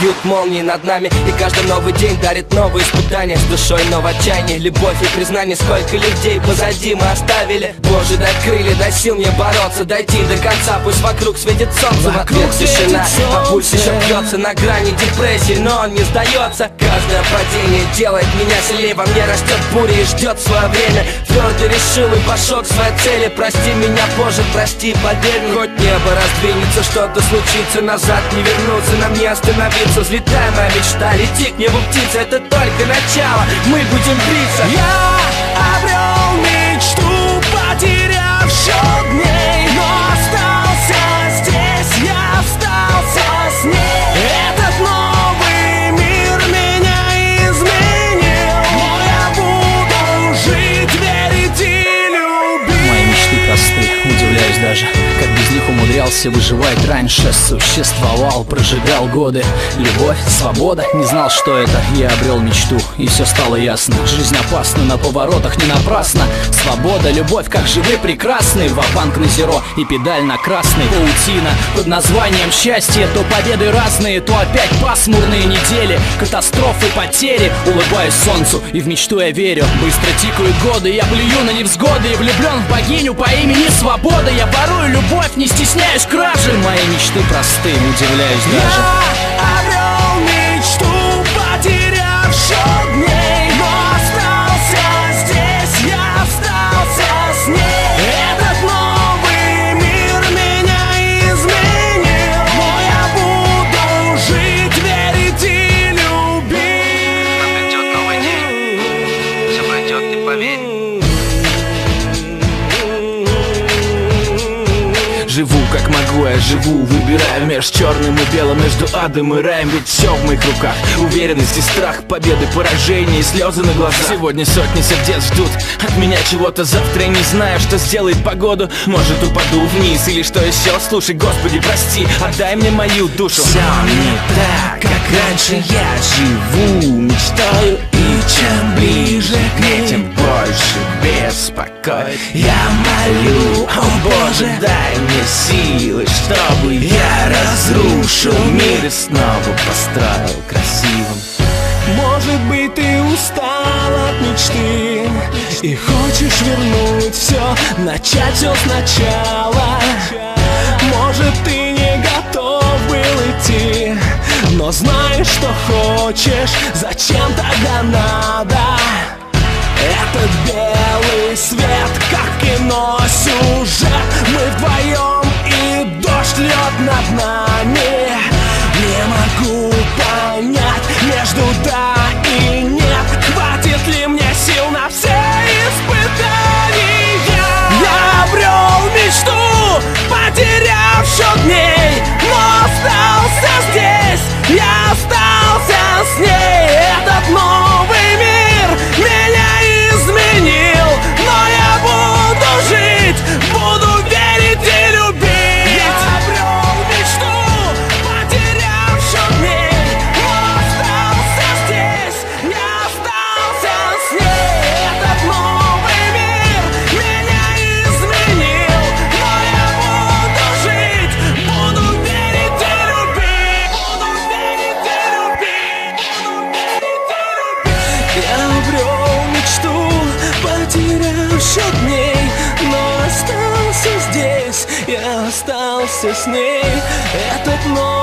Бьют молнии над нами И каждый новый день дарит новые испытания. С душой, но в отчаянии Любовь и признание. Сколько людей позади мы оставили? Боже, дай крылья, дай сил мне бороться. Дойти до конца, пусть вокруг светит солнце. В ответ тишина, а пульс еще бьется На грани депрессии, но он не сдается. Каждое падение делает меня сильнее. Во мне растет буря и ждет свое время. Твердо решил и пошел к своей цели. Прости меня позже, прости, поверь Хоть небо раздвинется, что-то случится Назад не вернуться, нам не остановиться Взлетай, моя мечта, лети к небу птица Это только начало, мы будем биться. Я обрел умудрялся выживать раньше. Существовал, прожигал годы. Любовь, свобода, не знал, что это. Я обрел мечту, и все стало ясно. Жизнь опасна, на поворотах не напрасно. Свобода, любовь, как живы, прекрасны. Вапанк на зеро и педаль на красный. Паутина под названием счастье. То победы разные, то опять пасмурные недели. Катастрофы, потери. Улыбаюсь солнцу и в мечту я верю. Быстро тикают годы, я плюю на невзгоды. И влюблен в богиню по имени Свобода. Я ворую любовь, не стесняюсь кражи Мои мечты просты, удивляюсь даже. Я Живу как могу, я живу, выбираю между черным и белым Между адом и раем, ведь все в моих руках. Уверенность и страх, победы, поражения и слезы на глазах. Сегодня сотни сердец ждут от меня чего-то Завтра я не знаю, что сделает погоду. Может упаду вниз или что еще Слушай, Господи, прости, отдай мне мою душу. Все не так, как раньше я живу Мечтаю и чем ближе к ней беспокой Я молю, о Боже, Дай мне силы, чтобы я разрушил мир и снова построил красивым. Может быть ты устал от мечты И хочешь вернуть все, начать все сначала. Может ты не готов был идти Но знаешь, что хочешь, зачем тогда надо? Этот белый свет, как кино сюжет. Мы вдвоем и дождь льет над нами остался с ней Этот новый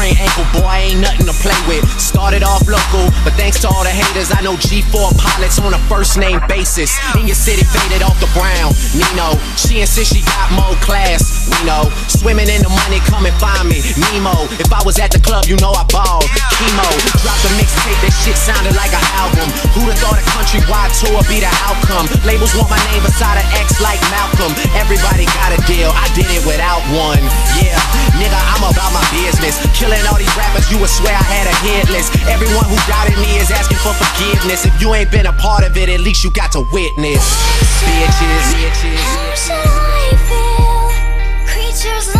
sprained ankle, boy, ain't nothing to play with. Started off local, but thanks to all the haters, I know G4 pilots on a first name basis. In your city, faded off the ground. Nino, she insists she got more class. We know, swimming in the money, come and find me. Nemo, if I was at the club, you know I balled. Chemo, dropped a mixtape, that shit tour be the outcome? Labels want my name beside an X like Malcolm. Everybody got a deal, I did it without one. Yeah, nigga, I'm about my business. Killing all these rappers, you would swear I had a hit list. Everyone who doubted me is asking for forgiveness. If you ain't been a part of it, at least you got to witness. Bitches, bitches. How should I feel? Creatures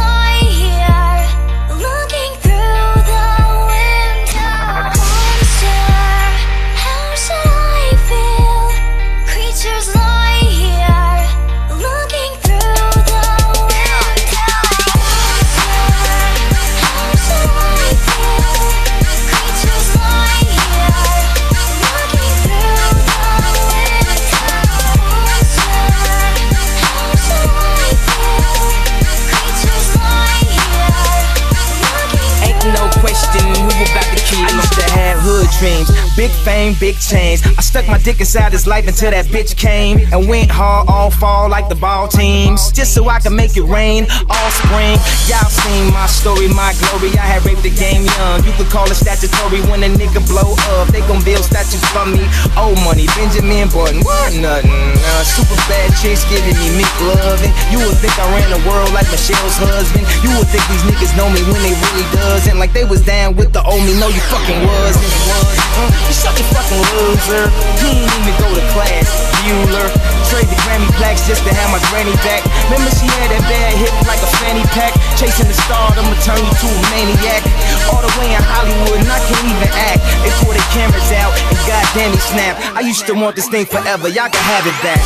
dreams, big fame, big chains. I stuck my dick inside his life until that bitch came and went hard all fall like the ball teams, just so I could make it rain all spring. Y'all seen my story, my glory. I had raped the game young. You could call it statutory when a nigga blow up. They gon' build statues for me. Old money, Benjamin Button, what nothing. Uh, super bad chicks giving me meat loving. You would think I ran the world like Michelle's husband. You would think these niggas know me when they really doesn't. Like they was down with the old me. No, you fucking wasn't. Uh, you such a fucking loser. You ain't even go to class. Bueller. Trade the Grammy plaques just to have my granny back. Remember she had that bad hip like a fanny pack. Chasing the star, I'ma turn you to a maniac. All the way in Hollywood, and I can't even act. They pull their cameras out, and goddamn he snap. I used to want this thing forever. Y'all can have it back.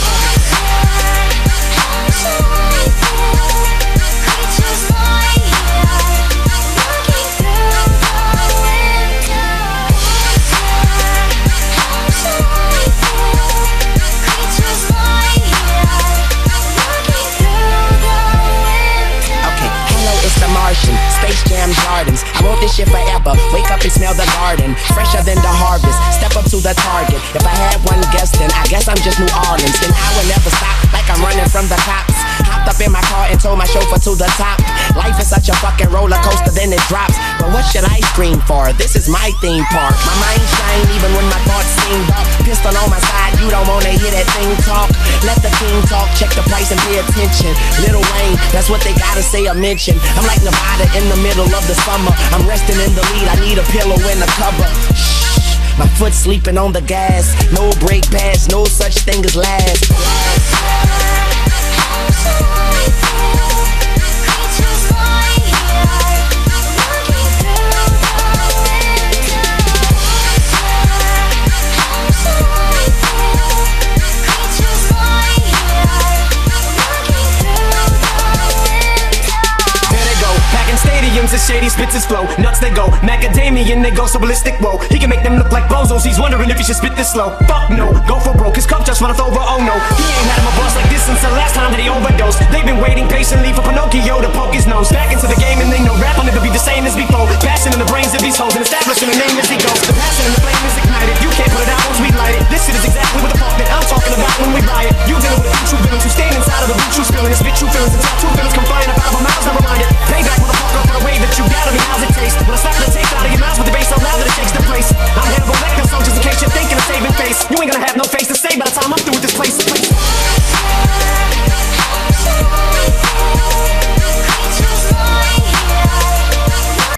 This shit forever. Wake up and smell the garden. Fresher than the harvest. Step up to the target. If I had one guess, then I guess I'm just New Orleans. And I would never stop like I'm running from the cops. Hopped up in my car and told my chauffeur to the top. Life is such a fucking roller coaster, then it drops. But what should I scream for? This is my theme park. My mind shine even when my thoughts seem dark. Pistol on my side, you don't wanna hear that thing talk. Let the king talk, check the price and pay attention. Little Wayne, that's what they gotta say or mention. I'm like Nevada in the middle of the summer. I'm resting in the lead, I need a pillow and a cover. Shh, my foot sleeping on the gas. No brake pads, no such thing as last. Shady spits his flow. Nuts they go, macadamian they go so ballistic. Whoa, he can make them look like bozos. He's wondering if he should spit this slow. Fuck no, go for broke. His cup just runneth over. Oh no, he ain't had him a boss like this